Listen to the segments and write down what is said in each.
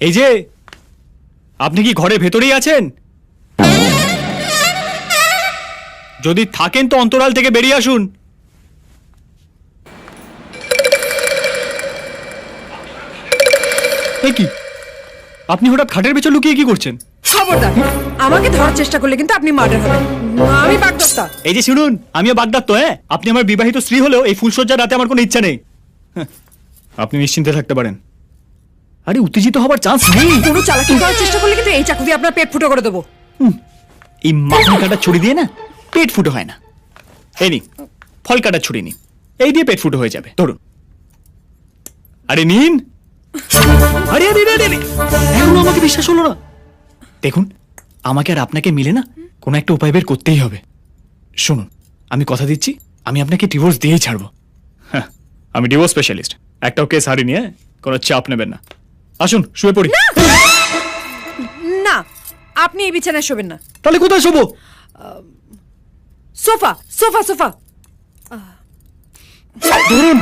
এই যে আপনি কি ঘরের ভেতরেই আছেন? যদি থাকেন তো অন্তরাল থেকে বেরিয়ে আসুন। কি? আপনি হঠাৎ খাটের পেছনে লুকিয়ে কি করছেন? খবরদার আমাকে ধরার চেষ্টা করলে কিন্তু আপনি মার্ডার হবেন। আমি বাগদত্তা। এই যে শুনুন আমিও বাগদার তো হ্যাঁ? আপনি আমার বিবাহিত স্ত্রী হলেও এই ফুলসজ্জার রাতে আমার কোনো ইচ্ছা নেই। হ্যাঁ, আপনি নিশ্চিন্তে থাকতে পারেন। আরে উত্তেজিত হবার চান্স নেই। কোনো চালাকি করার চেষ্টা করলে কিন্তু এই চাকু দিয়ে আপনার পেট ফুটো করে দেবো। এই মাখন কাটা ছুরি দিয়ে না পেট ফুটো হয় না। এই নি ফল কাটা ছুরি নি এই দিয়ে পেট ফুটো হয়ে যাবে ধরুন। আরে নিন। আরে আরে আরে আরে এখনও আমাকে বিশ্বাস হলো না। দেখুন আমাকে আর আপনাকে মিলে না কোনো একটা উপায় বের করতেই হবে। শুনুন আমি কথা দিচ্ছি আমি আপনাকে ডিভোর্স দিয়েই ছাড়বো। হ্যাঁ আমি ডিভোর্স স্পেশালিস্ট একটাও কেস হারিনি হ্যাঁ কোনো চাপ নেবেন না। আসুন শুয়ে পড়ি। না! আপনি এই বিছানায় শোবেন না। তাহলে কোথায় শোবো? Sofa sofa sofa. ধরুন।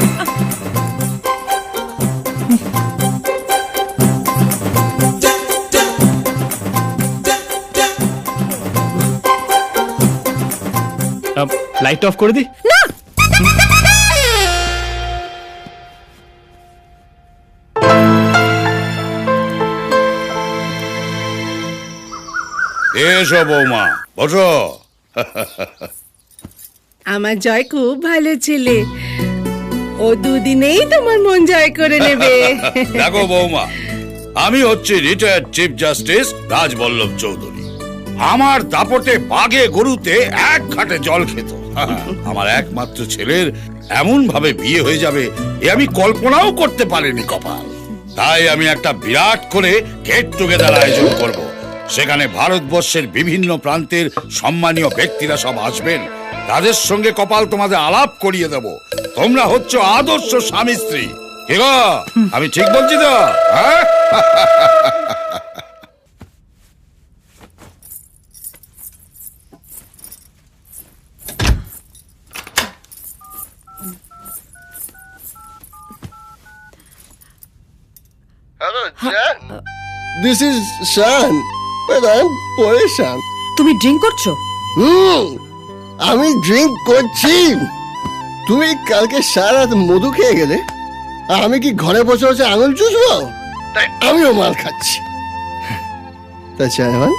লাইট অফ করে দি এসো বৌমা বসো। আমার জয় খুব ভালো ছেলে। ও দুদিনেই তোমার মন জয় করে নেবে। দেখো বৌমা আমি হচ্ছি retired chief justice Rajballabh Chowdhury. আমার দাপটে বাগে গরুতে এক ঘাটে জল খেত। আমার একমাত্র ছেলের এমন ভাবে বিয়ে হয়ে যাবে এ আমি কল্পনাও করতে পারিনি কপাল। তাই আমি একটা বিরাট করে গেট টুগেদার আয়োজন করব। সেখানে ভারতবর্ষের বিভিন্ন প্রান্তের সম্মানীয় ব্যক্তিরা সব আসবেন। তাদের সঙ্গে কপাল তোমাদের আলাপ করিয়ে দেব। তোমরা হচ্ছে আদর্শ স্বামী স্ত্রী। কে আমি ঠিক বলছি তো? হ্যাঁ? Hello, Jan. This is পরেশান। তুমি ড্রিঙ্ক করছ? হুম আমি ড্রিঙ্ক করছি। তুমি কালকে সারা রাত মধু খেয়ে গেলে আর আমি কি ঘরে বসে বসে আঙুল চুষবো? তাই। আমিও মাল খাচ্ছি। তা চাইমান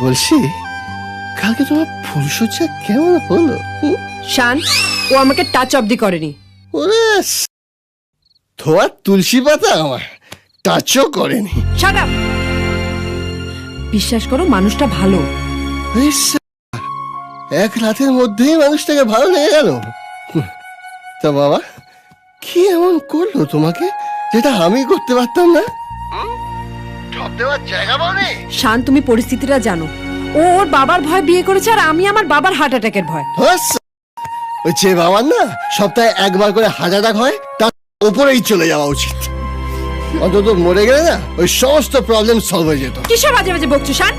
বলছি কালকে তোমার ফুলসজ্জা কেমন হলো? শান ও আমাকে টাচ অবধি করেনি। ওরে স- তুলসী পাতা আমার টাচও করেনি। শাট আপ বিশ্বাস করো মানুষটা ভালো। ইস, এক রাতের মধ্যেই মানুষটাকে ভালো লেগে গেল। তা বাবা কি এমন করল তোমাকে যেটা আমি করতে পারতাম না? ঢপ দেওয়ার জায়গা পাওনি শান তুমি পরিস্থিতিটা জানো। ও ওর বাবার ভয় বিয়ে করেছে আর আমি আমার বাবার হার্ট অ্যাটাকের ভয়। হাস! ওই যে বাবার না সপ্তাহে একবার করে হাজার টাকা হয় তার ওপরেই চলে যাওয়া উচিত। অন্তত মরে গেলে না ওই সমস্ত প্রবলেম সলভ হয়ে যেত। কিসে বাজে বাজে বকছো শান